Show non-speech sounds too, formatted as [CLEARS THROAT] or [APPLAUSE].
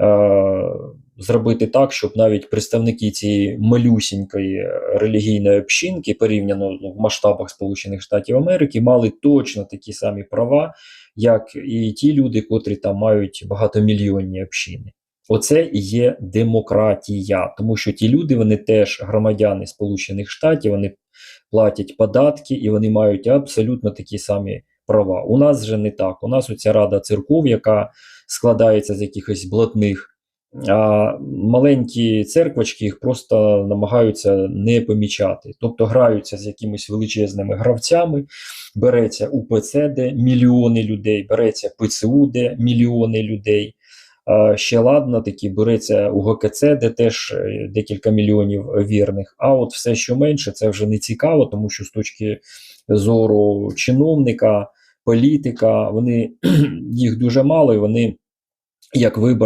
е, зробити так, щоб навіть представники цієї малюсінької релігійної общинки, порівняно ну, в масштабах Сполучених Штатів Америки, мали точно такі самі права, як і ті люди, котрі там мають багатомільйонні общини. Оце і є демократія, тому що ті люди, вони теж громадяни Сполучених Штатів, вони платять податки і вони мають абсолютно такі самі права. У нас же не так. У нас оця рада церков, яка складається з якихось блатних. А маленькі церквочки їх просто намагаються не помічати, тобто граються з якимись величезними гравцями. Береться УПЦ, де мільйони людей, береться ПЦУ, де мільйони людей. А ще ладно, такі береться УГКЦ, де теж е, декілька мільйонів вірних. А от все, що менше, це вже не цікаво, тому що з точки зору чиновника, політика, вони [CLEARS THROAT] їх дуже мало, і вони як вибор.